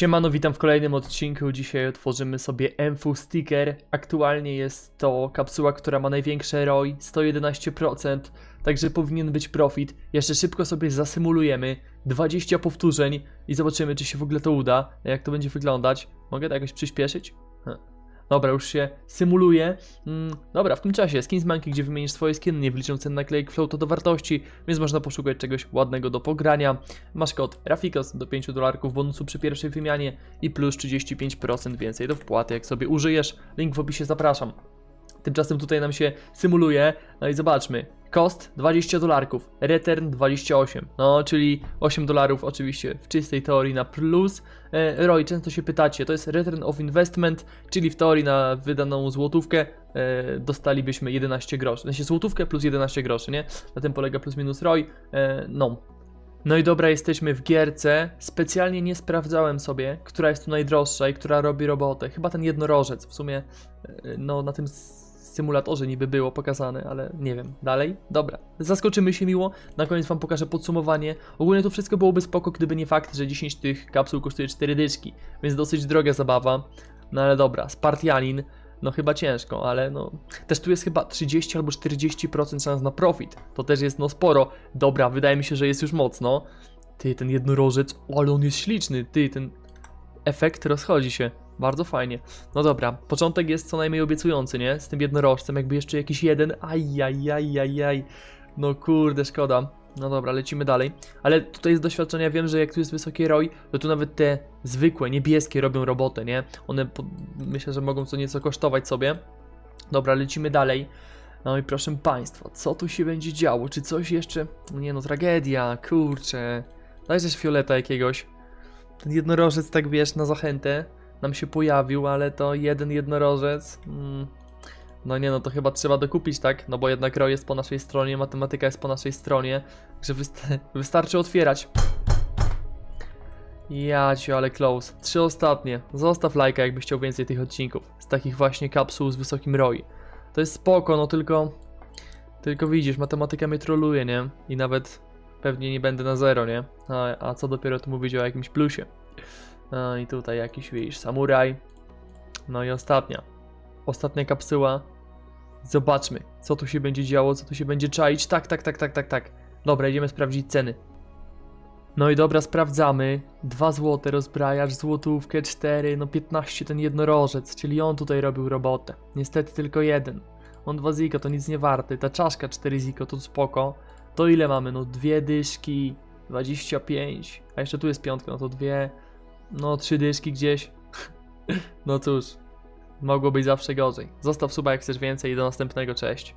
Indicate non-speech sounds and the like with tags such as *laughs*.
Siemano, witam w kolejnym odcinku. Dzisiaj otworzymy sobie MFU Sticker. Aktualnie jest to kapsuła, która ma największe ROI, 111%, także powinien być profit. Jeszcze szybko sobie zasymulujemy 20 powtórzeń i zobaczymy, czy się w ogóle to uda, jak to będzie wyglądać. Mogę to jakoś przyspieszyć? Hm. Dobra, już się symuluje. Mm, dobra, w tym czasie skins banki, gdzie wymienisz swoje skiny, nie wliczą cen naklejek flow to do wartości, więc można poszukać czegoś ładnego do pogrania. Masz kod Rafikos do 5 dolarków bonusu przy pierwszej wymianie i plus 35% więcej do wpłaty, jak sobie użyjesz. Link w opisie zapraszam. Tymczasem tutaj nam się symuluje, no i zobaczmy. Cost 20 dolarków, return 28, no czyli 8 dolarów oczywiście w czystej teorii na plus. E, ROI, często się pytacie, to jest return of investment, czyli w teorii na wydaną złotówkę e, dostalibyśmy 11 groszy. Sensie złotówkę plus 11 groszy, nie? Na tym polega plus minus ROI. E, no, no i dobra, jesteśmy w gierce. Specjalnie nie sprawdzałem sobie, która jest tu najdroższa i która robi robotę. Chyba ten jednorożec. W sumie, e, no na tym symulatorze niby było pokazane, ale nie wiem. Dalej? Dobra. Zaskoczymy się miło. Na koniec wam pokażę podsumowanie. Ogólnie to wszystko byłoby spoko, gdyby nie fakt, że 10 tych kapsuł kosztuje 4 dyszki. Więc dosyć droga zabawa. No ale dobra, Spartianin. No chyba ciężko, ale no też tu jest chyba 30 albo 40% szans na profit. To też jest no sporo. Dobra, wydaje mi się, że jest już mocno. Ty, ten jednorożec, ale on jest śliczny. Ty, ten efekt rozchodzi się. Bardzo fajnie. No dobra, początek jest co najmniej obiecujący, nie? Z tym jednorożcem, jakby jeszcze jakiś jeden. Ajajajajaj. No kurde, szkoda. No dobra, lecimy dalej. Ale tutaj z doświadczenia wiem, że jak tu jest wysoki ROI, to tu nawet te zwykłe, niebieskie robią robotę, nie? One po, myślę, że mogą co nieco kosztować sobie. Dobra, lecimy dalej. No i proszę Państwa, co tu się będzie działo? Czy coś jeszcze? Nie no, tragedia, kurczę. Daj też fioleta jakiegoś. Ten jednorożec, tak wiesz, na zachętę nam się pojawił, ale to jeden jednorożec. Mm. No nie no, to chyba trzeba dokupić, tak? No bo jednak ROI jest po naszej stronie, matematyka jest po naszej stronie, że wyst- *laughs* wystarczy otwierać. Ja cię, ale close. Trzy ostatnie. Zostaw lajka, jakbyś chciał więcej tych odcinków. Z takich właśnie kapsuł z wysokim ROI. To jest spoko, no tylko... Tylko widzisz, matematyka mnie troluje, nie? I nawet pewnie nie będę na zero, nie? A, a co dopiero tu mówić o jakimś plusie. No i tutaj jakiś, widzisz, samuraj. No i ostatnia. Ostatnia kapsuła. Zobaczmy, co tu się będzie działo, co tu się będzie czaić. Tak, tak, tak, tak, tak, tak. Dobra, idziemy sprawdzić ceny. No i dobra, sprawdzamy. 2 złote rozbrajacz, złotówkę, 4, no 15 ten jednorożec, czyli on tutaj robił robotę. Niestety tylko jeden. On 2 ziko, to nic nie warty. Ta czaszka 4 ziko, to spoko. To ile mamy? No dwie dyszki, 25. A jeszcze tu jest piątka, no to dwie. No trzy dyszki gdzieś. *laughs* no cóż, mogło być zawsze gorzej. Zostaw suba jak chcesz więcej i do następnego, cześć.